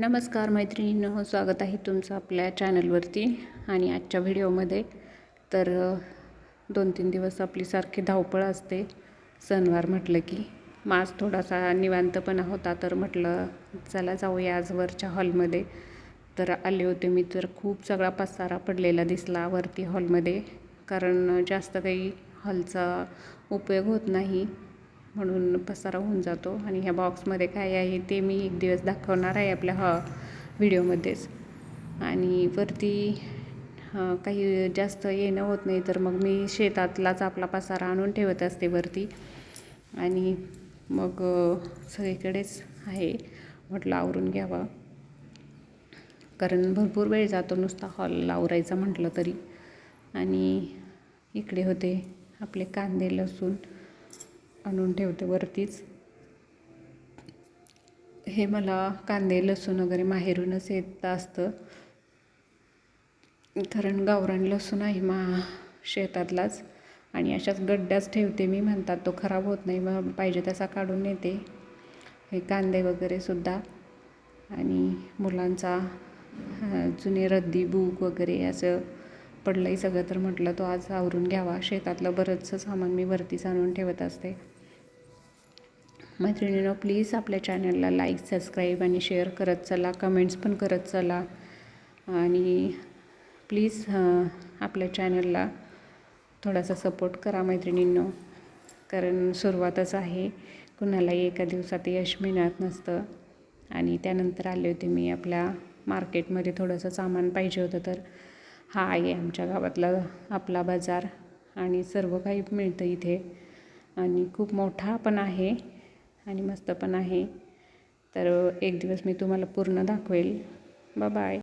नमस्कार मैत्रिणींनो स्वागत आहे तुमचं आपल्या चॅनलवरती आणि आजच्या व्हिडिओमध्ये. तर दोन तीन दिवस आपली सारखी धावपळ असते. सणवार म्हटलं की मग आज थोडासा निवांतपणा होता तर म्हटलं चला जाऊया आजवरच्या हॉलमध्ये. तर आले होते मी तर खूप सगळा पसारा पडलेला दिसला वरती हॉलमध्ये. कारण जास्त काही हॉलचा उपयोग होत नाही. म्हणून पसारा होऊन जातो आणि ह्या बॉक्समध्ये काय आहे ते मी एक दिवस दाखवणार आहे आपल्या हा व्हिडिओमध्येच. आणि वरती काही जास्त येणं होत नाही तर मग मी शेतातलाच आपला पसारा आणून ठेवत असते वरती. आणि मग सगळीकडेच आहे म्हटलं आवरून घ्यावा. कारण भरपूर वेळ जातो नुसता हॉल आवरायचा म्हटलं तरी. आणि इकडे होते आपले कांदे लसूण. आणून ठेवते वरतीच. हे मला कांदे लसूण वगैरे माहेरूनच येत असतं. कारण गावरान लसूण आहे मा शेतातलाच आणि अशाच गड्ड्याच ठेवते मी म्हणतात तो खराब होत नाही मग पाहिजे तसा काढून नेते. हे कांदे वगैरे सुद्धा. आणि मुलांचा जुने रद्दी बुक वगैरे असं पडलं आहे सगळं तर म्हटलं तो आज आवरून घ्यावा. शेतातलं बरंचसं सामान मी वरतीच आणून ठेवत असते. मैत्रिणींनो प्लीज आपल्या चॅनलला लाईक सबस्क्राईब आणि शेअर करत चला. कमेंट्स पण करत चला. आणि प्लीज आपल्या चॅनलला थोडासा सपोर्ट करा मैत्रिणींनो. कारण सुरुवातच आहे. कुणालाही एका दिवसात यश मिळत नसतं. आणि त्यानंतर आले होते मी आपल्या मार्केटमध्ये थोडंसं सामान पाहिजे होतं तर हा आहे आमच्या गावातला आपला बाजार आणि सर्व काही मिळतं इथे. आणि खूप मोठा पण आहे आणि मस्त पण आहे. तर एक दिवस मी तुम्हाला पूर्ण दाखवेल. बाय